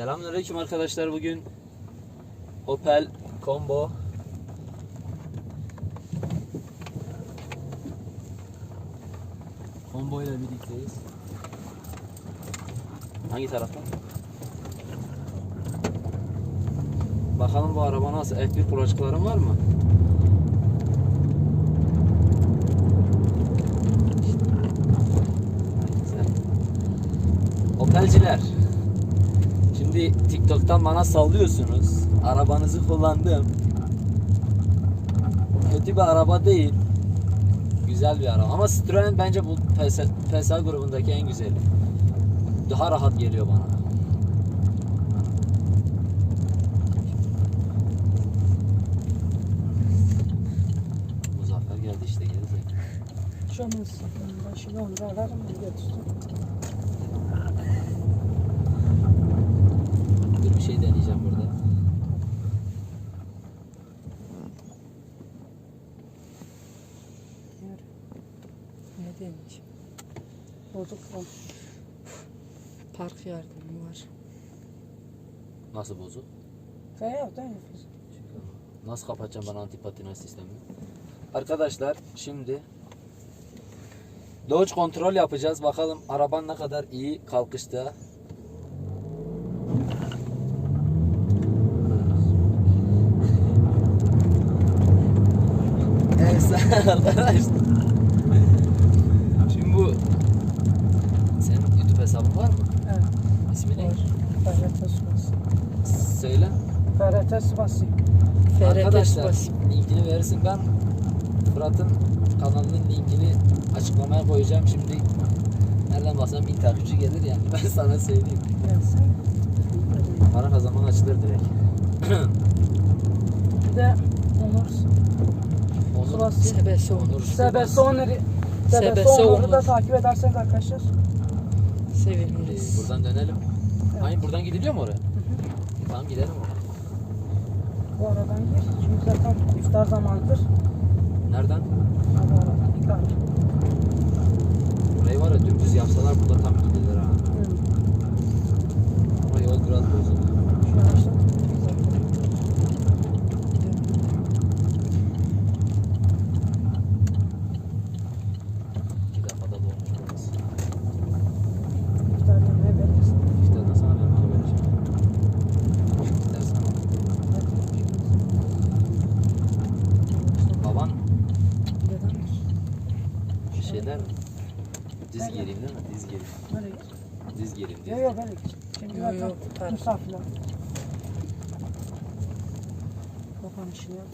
Selamünaleyküm arkadaşlar. Bugün Opel Combo Combo ile birlikteyiz. Hangi taraftan? Bakalım bu araba nasıl? F1 kulaçkaların var mı? Opelciler. Şimdi TikTok'tan bana sallıyorsunuz. Arabanızı kullandım. Kötü bir araba değil. Güzel bir araba. Ama Citroen bence bu PS, PSA grubundaki en güzeli. Daha rahat geliyor bana. Muzaffer geldi işte gelecek. Şamız. Ben şimdi onu da alırım bir şey deneyeceğim burada. Yürü. Ne demiş? Bozuk var. Park yardımı var. Nasıl bozuk? Kaya da nüfus. Nasıl kapatacağım ben antipatinaj sistemini? Arkadaşlar şimdi Dodge kontrol yapacağız. Bakalım araban ne kadar iyi kalkışta. Evet arkadaşlar. Şimdi bu hesabın var mı? Evet. İsmi ne? Var. Ferhat Esbası. Söyle. Ferhat Esbası. Arkadaşlar linkini verirsin. Ben Fırat'ın kanalının linkini açıklamaya koyacağım. Şimdi nereden baksam bin takipçi gelir yani. Ben sana söyleyeyim. Gelsin. Para kazanman açılır direkt. Bir de Onur. Onur. Sebesi Onur. Sebesi Onur'u. Sebesi Sebesi Onur'u da Onur. takip ederseniz arkadaşlar. Seviniriz. buradan dönelim. Evet. Hayır buradan gidiliyor mu oraya? Tamam gidelim oraya. Bu aradan gir. Çünkü zaten iftar zamanıdır. Nereden? Hadi aradan abi. Burayı var ya dümdüz yapsalar burada tam gidilir ha. Hı. Ama yol biraz bozuk. Şu an işte. İki defa da dolmuş burası. İftar yemeği verirsin. İşte de sana ben onu vereceğim. İster sana. Baban bir şey der mi? Diz gereyim değil mi? Diz gereyim. Nereye git? Diz gereyim. Diz. Yok yok böyle git. Şimdi Yok, zaten misafirler. Bakalım yap.